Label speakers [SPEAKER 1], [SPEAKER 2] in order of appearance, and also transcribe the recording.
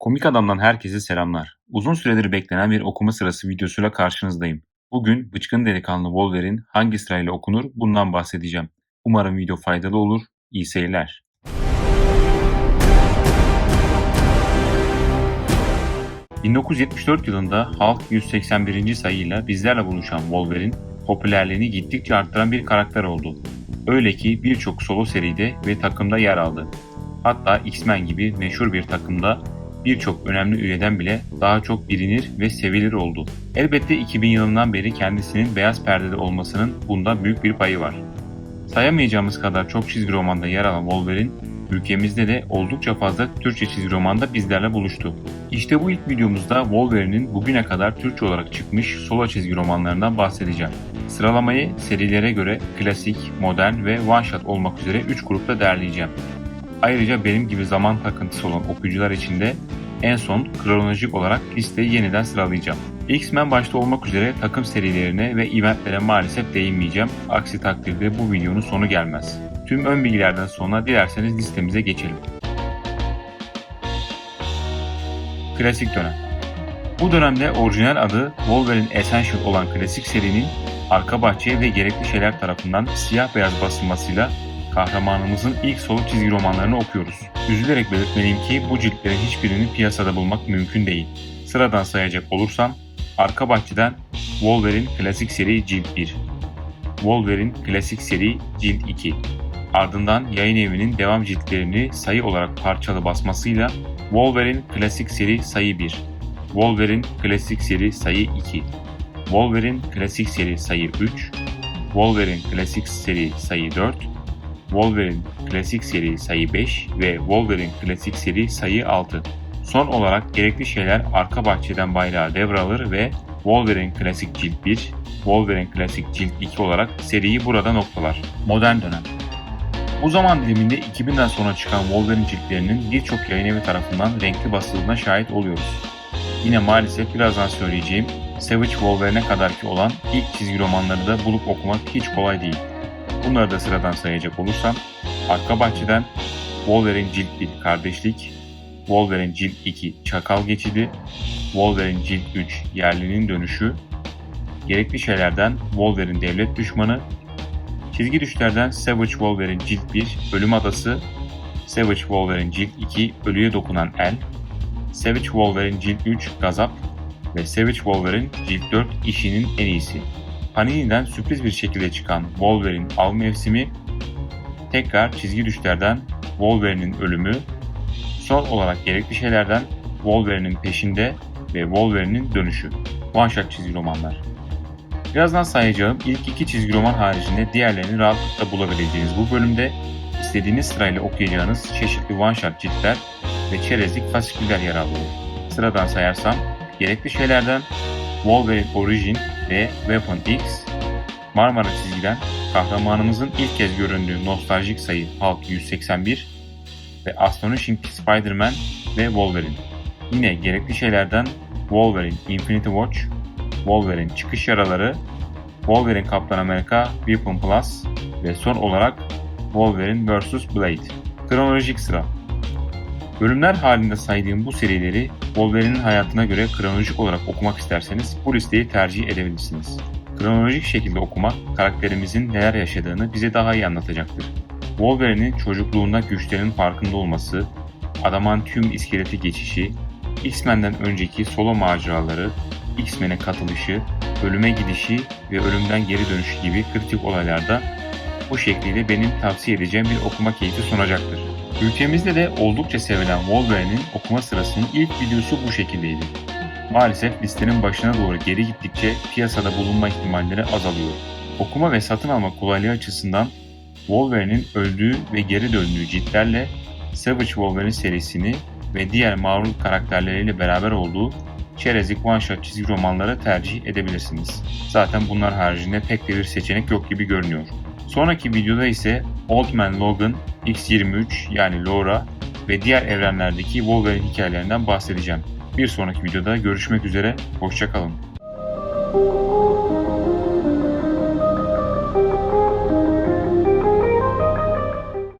[SPEAKER 1] Komik Adam'dan herkese selamlar. Uzun süredir beklenen bir okuma sırası videosuyla karşınızdayım. Bugün Bıçkın Delikanlı Wolverine hangi sırayla okunur bundan bahsedeceğim. Umarım video faydalı olur. İyi seyirler. ...1974 yılında Hulk 181. sayıyla bizlerle buluşan Wolverine, popülerliğini gittikçe arttıran bir karakter oldu. Öyle ki birçok solo seride ve takımda yer aldı. Hatta X-Men gibi meşhur bir takımda birçok önemli üyeden bile daha çok bilinir ve sevilir oldu. Elbette 2000 yılından beri kendisinin beyaz perdede olmasının bunda büyük bir payı var. Sayamayacağımız kadar çok çizgi romanda yer alan Wolverine, ülkemizde de oldukça fazla Türkçe çizgi romanda bizlerle buluştu. İşte bu ilk videomuzda Wolverine'in bugüne kadar Türkçe olarak çıkmış solo çizgi romanlarından bahsedeceğim. Sıralamayı serilere göre klasik, modern ve one shot olmak üzere 3 grupta derleyeceğim. Ayrıca benim gibi zaman takıntısı olan okuyucular için de en son kronolojik olarak listeyi yeniden sıralayacağım. X-Men başta olmak üzere takım serilerine ve eventlere maalesef değinmeyeceğim. Aksi takdirde bu videonun sonu gelmez. Tüm ön bilgilerden sonra dilerseniz listemize geçelim. Klasik dönem Bu dönemde orijinal adı Wolverine Essential olan klasik serinin arka bahçe ve gerekli şeyler tarafından siyah beyaz basılmasıyla kahramanımızın ilk solo çizgi romanlarını okuyoruz. Üzülerek belirtmeliyim ki bu ciltlerin hiçbirini piyasada bulmak mümkün değil. Sıradan sayacak olursam, arka bahçeden Wolverine Klasik Seri Cilt 1, Wolverine Klasik Seri Cilt 2, ardından yayın evinin devam ciltlerini sayı olarak parçalı basmasıyla Wolverine Klasik Seri Sayı 1, Wolverine Klasik Seri Sayı 2, Wolverine Klasik Seri Sayı 3, Wolverine Klasik Seri Sayı 4, Wolverine Klasik Seri sayı 5 ve Wolverine Klasik Seri sayı 6. Son olarak gerekli şeyler arka bahçeden bayrağı devralır ve Wolverine Klasik Cilt 1, Wolverine Klasik Cilt 2 olarak seriyi burada noktalar. Modern dönem bu zaman diliminde 2000'den sonra çıkan Wolverine ciltlerinin birçok yayın evi tarafından renkli basıldığına şahit oluyoruz. Yine maalesef birazdan söyleyeceğim Savage Wolverine'e kadarki olan ilk çizgi romanları da bulup okumak hiç kolay değil. Bunları da sıradan sayacak olursam arka bahçeden Wolverine Cilt 1 Kardeşlik, Wolverine Cilt 2 Çakal Geçidi, Wolverine Cilt 3 Yerlinin Dönüşü, gerekli şeylerden Wolverine Devlet Düşmanı, çizgi düşlerden Savage Wolverine Cilt 1 Ölüm Adası, Savage Wolverine Cilt 2 Ölüye Dokunan El, Savage Wolverine Cilt 3 Gazap ve Savage Wolverine Cilt 4 İşinin En iyisi. Panini'den sürpriz bir şekilde çıkan Wolverine av mevsimi, tekrar çizgi düşlerden Wolverine'in ölümü, son olarak gerekli şeylerden Wolverine'in peşinde ve Wolverine'in dönüşü. One Shot çizgi romanlar. Birazdan sayacağım ilk iki çizgi roman haricinde diğerlerini rahatlıkla bulabileceğiniz bu bölümde istediğiniz sırayla okuyacağınız çeşitli one shot ciltler ve çerezlik fasiküller yer alıyor. Sıradan sayarsam gerekli şeylerden Wolverine Origin ve Weapon X, Marmara çizgiden kahramanımızın ilk kez göründüğü nostaljik sayı Hulk 181 ve Astonishing Spider-Man ve Wolverine. Yine gerekli şeylerden Wolverine Infinity Watch, Wolverine Çıkış Yaraları, Wolverine Kaptan Amerika Weapon Plus ve son olarak Wolverine vs. Blade. Kronolojik sıra Bölümler halinde saydığım bu serileri Wolverine'in hayatına göre kronolojik olarak okumak isterseniz bu listeyi tercih edebilirsiniz. Kronolojik şekilde okumak karakterimizin neler yaşadığını bize daha iyi anlatacaktır. Wolverine'in çocukluğunda güçlerinin farkında olması, adamantium iskeleti geçişi, X-Men'den önceki solo maceraları, X-Men'e katılışı, ölüme gidişi ve ölümden geri dönüşü gibi kritik olaylarda bu şekliyle benim tavsiye edeceğim bir okuma keyfi sunacaktır. Ülkemizde de oldukça sevilen Wolverine'in okuma sırasının ilk videosu bu şekildeydi. Maalesef listenin başına doğru geri gittikçe piyasada bulunma ihtimalleri azalıyor. Okuma ve satın alma kolaylığı açısından Wolverine'in öldüğü ve geri döndüğü ciltlerle Savage Wolverine serisini ve diğer mağrur karakterleriyle beraber olduğu çerezlik one shot çizgi romanları tercih edebilirsiniz. Zaten bunlar haricinde pek de bir seçenek yok gibi görünüyor. Sonraki videoda ise Old Man Logan, X-23 yani Laura ve diğer evrenlerdeki Wolverine hikayelerinden bahsedeceğim. Bir sonraki videoda görüşmek üzere, hoşçakalın.